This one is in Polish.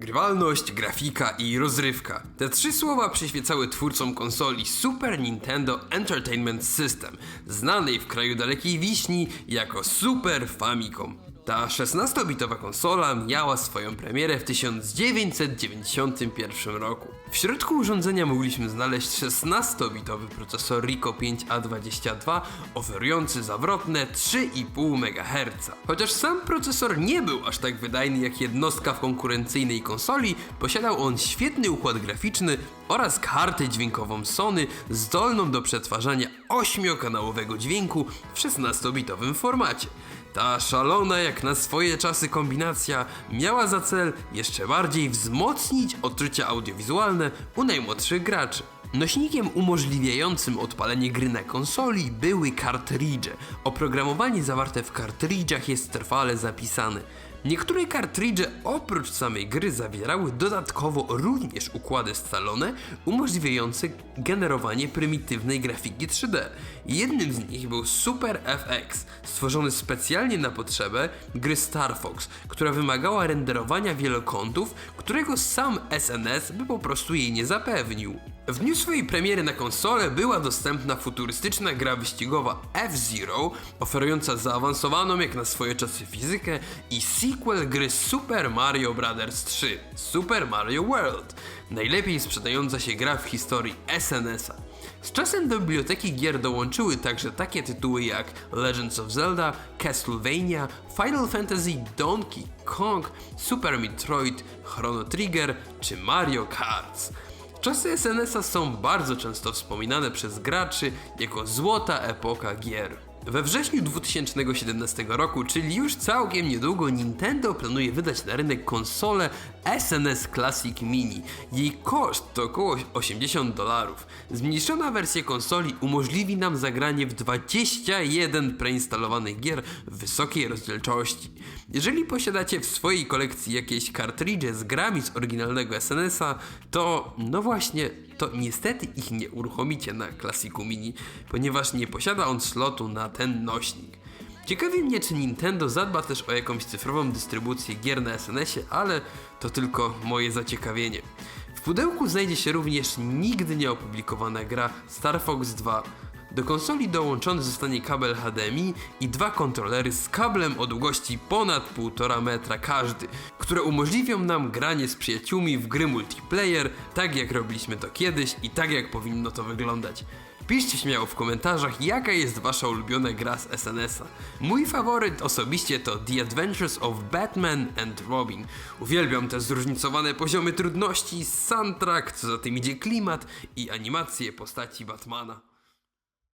Grywalność, grafika i rozrywka. Te trzy słowa przyświecały twórcom konsoli Super Nintendo Entertainment System, znanej w kraju dalekiej wiśni jako Super Famicom. Ta 16-bitowa konsola miała swoją premierę w 1991 roku. W środku urządzenia mogliśmy znaleźć 16-bitowy procesor Rico 5A22 oferujący zawrotne 3,5 MHz. Chociaż sam procesor nie był aż tak wydajny jak jednostka w konkurencyjnej konsoli, posiadał on świetny układ graficzny oraz kartę dźwiękową Sony zdolną do przetwarzania 8-kanałowego dźwięku w 16-bitowym formacie. Ta szalona jak na swoje czasy kombinacja miała za cel jeszcze bardziej wzmocnić odczucia audiowizualne u najmłodszych graczy. Nośnikiem umożliwiającym odpalenie gry na konsoli były kartridże. Oprogramowanie zawarte w kartridżach jest trwale zapisane. Niektóre kartridże oprócz samej gry zawierały dodatkowo również układy scalone umożliwiające generowanie prymitywnej grafiki 3D. Jednym z nich był Super FX, stworzony specjalnie na potrzebę gry Star Fox, która wymagała renderowania wielokątów, którego sam SNS by po prostu jej nie zapewnił. W dniu swojej premiery na konsolę była dostępna futurystyczna gra wyścigowa F-Zero, oferująca zaawansowaną jak na swoje czasy fizykę i sequel gry Super Mario Bros. 3 Super Mario World, najlepiej sprzedająca się gra w historii SNS-a. Z czasem do biblioteki gier dołączyły także takie tytuły jak Legends of Zelda, Castlevania, Final Fantasy, Donkey Kong, Super Metroid, Chrono Trigger czy Mario Kart. Czasy SNS-a są bardzo często wspominane przez graczy jako złota epoka gier. We wrześniu 2017 roku, czyli już całkiem niedługo, Nintendo planuje wydać na rynek konsolę SNS Classic Mini. Jej koszt to około 80 dolarów. Zmniejszona wersja konsoli umożliwi nam zagranie w 21 preinstalowanych gier w wysokiej rozdzielczości. Jeżeli posiadacie w swojej kolekcji jakieś kartridże z grami z oryginalnego SNS-a, to no właśnie, to niestety ich nie uruchomicie na Classicu Mini, ponieważ nie posiada on slotu na ten nośnik. Ciekawi mnie, czy Nintendo zadba też o jakąś cyfrową dystrybucję gier na SNS-ie, ale to tylko moje zaciekawienie. W pudełku znajdzie się również nigdy nie opublikowana gra Star Fox 2. Do konsoli dołączony zostanie kabel HDMI i dwa kontrolery z kablem o długości ponad 1,5 metra każdy, które umożliwią nam granie z przyjaciółmi w gry multiplayer, tak jak robiliśmy to kiedyś i tak jak powinno to wyglądać. Piszcie śmiało w komentarzach, jaka jest wasza ulubiona gra z SNS-a. Mój faworyt osobiście to The Adventures of Batman and Robin. Uwielbiam te zróżnicowane poziomy trudności, soundtrack, co za tym idzie klimat i animacje postaci Batmana.